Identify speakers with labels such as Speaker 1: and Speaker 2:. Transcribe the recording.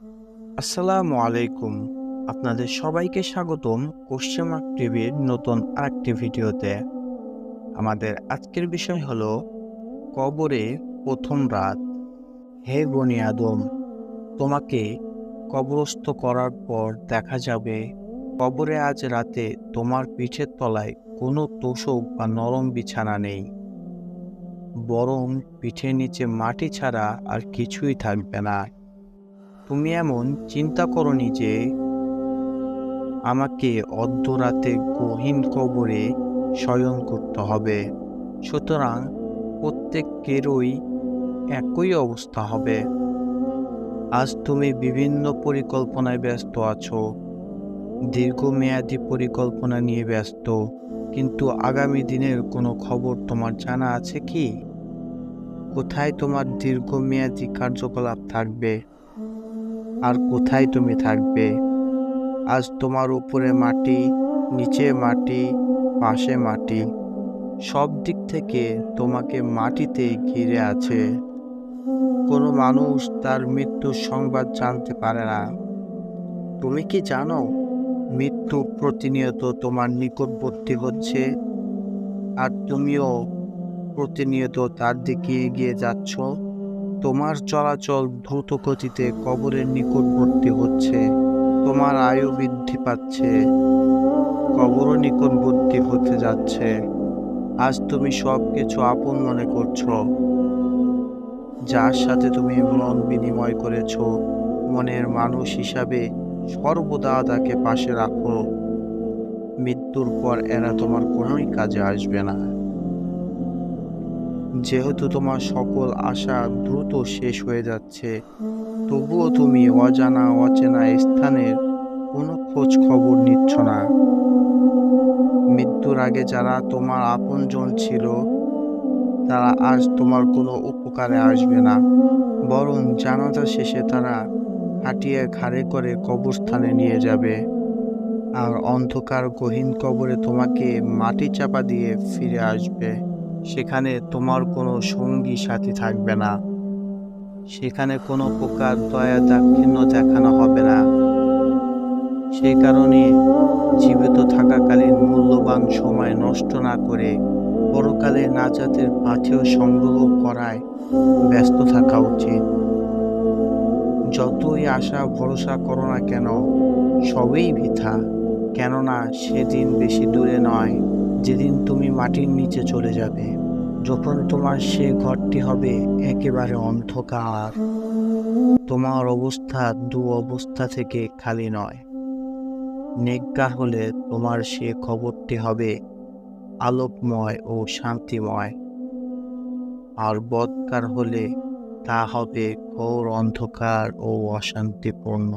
Speaker 1: আসসালামু আলাইকুম। আপনাদের সবাইকে স্বাগতম কোশ্চেমার্ক টিভির নতুন আরেকটি ভিডিওতে। আমাদের আজকের বিষয় হলো, কবরে প্রথম রাত। হে বনি আদম, তোমাকে কবরস্থ করার পর দেখা যাবে, কবরে আজ রাতে তোমার পিঠের তলায় কোনো তোষক বা নরম বিছানা নেই। বরং পিঠের নিচে মাটি ছাড়া আর কিছুই থাকবে না। তুমি এমন চিন্তা করনি যে আমাকে অর্ধরাতে গহীন কবরে শয়ন করতে হবে। সুতরাং প্রত্যেকেরই একই অবস্থা হবে। আজ তুমি বিভিন্ন পরিকল্পনায় ব্যস্ত আছো। দীর্ঘমেয়াদী পরিকল্পনা নিয়ে ব্যস্ত। কিন্তু আগামী দিনের কোনো খবর তোমার জানা আছে কি? কোথায় তোমার দীর্ঘমেয়াদী কার্যকলাপ থাকবে? আর কোথায় তুমি থাকবে? আজ তোমার উপরে মাটি, নিচে মাটি, পাশে মাটি। সব দিক থেকে তোমাকে মাটিতে ঘিরে আছে। কোনো মানুষ তার মৃত্যুর সংবাদ জানতে পারে না। তুমি কি জানো মৃত্যু প্রতিনিয়ত তোমার নিকটবর্তী হচ্ছে? আর তুমিও প্রতিনিয়ত তার দিকে এগিয়ে যাচ্ছ? তোমার চলাচল দ্রুত গতিতে কবরের নিকটবর্তী হচ্ছে, তোমার আয়ু বৃদ্ধি পাচ্ছে, কবরও নিকটবর্তী হতে যাচ্ছে। আজ তুমি সব কিছু আপন মনে করছ, যার সাথে তুমি মন বিনিময় করেছ। মনের মানুষ হিসাবে সর্বদা তাকে পাশে রাখো। মৃত্যুর পর এরা তোমার কোনোই কাজে আসবে না। যেহেতু তোমার সকল আশা দ্রুত শেষ হয়ে যাচ্ছে, তবুও তুমি অজানা, অচেনা স্থানের কোনো খোঁজ খবর নিচ্ছ না। মৃত্যুর আগে যারা তোমার আপনজন ছিল, তারা আজ তোমার কোনো উপকারে আসবে না। বরং জানাজা শেষে তারা হাঁটিয়ে ঘাড়ে করে কবরস্থানে নিয়ে যাবে। আর অন্ধকার গহীন কবরে তোমাকে মাটি চাপা দিয়ে ফিরে আসবে। সেখানে তোমার কোনো সঙ্গী সাথী থাকবে না। সেখানে কোনো প্রকার দয়া দাক্ষিণ্য দেখানো হবে না। সেই কারণে জীবিত থাকাকালীন মূল্যবান সময় নষ্ট না করে পরকালে নাজাতের পাথেয় সংগ্রহ করায় ব্যস্ত থাকা উচিত। যতই আশা ভরসা করো না কেন, সবই বৃথা। কেননা সেদিন বেশি দূরে নয়। যেদিন তুমি মাটির নিচে চলে যাবে, যখন তোমার সে ঘরটি হবে একেবারে অন্ধকার, তোমার অবস্থা দু অবস্থা থেকে খালি নয়। নেককার হলে তোমার সে খবরটি হবে আলোকময় ও শান্তিময়, আর বদকার হলে তা হবে ঘোর অন্ধকার ও অশান্তিপূর্ণ।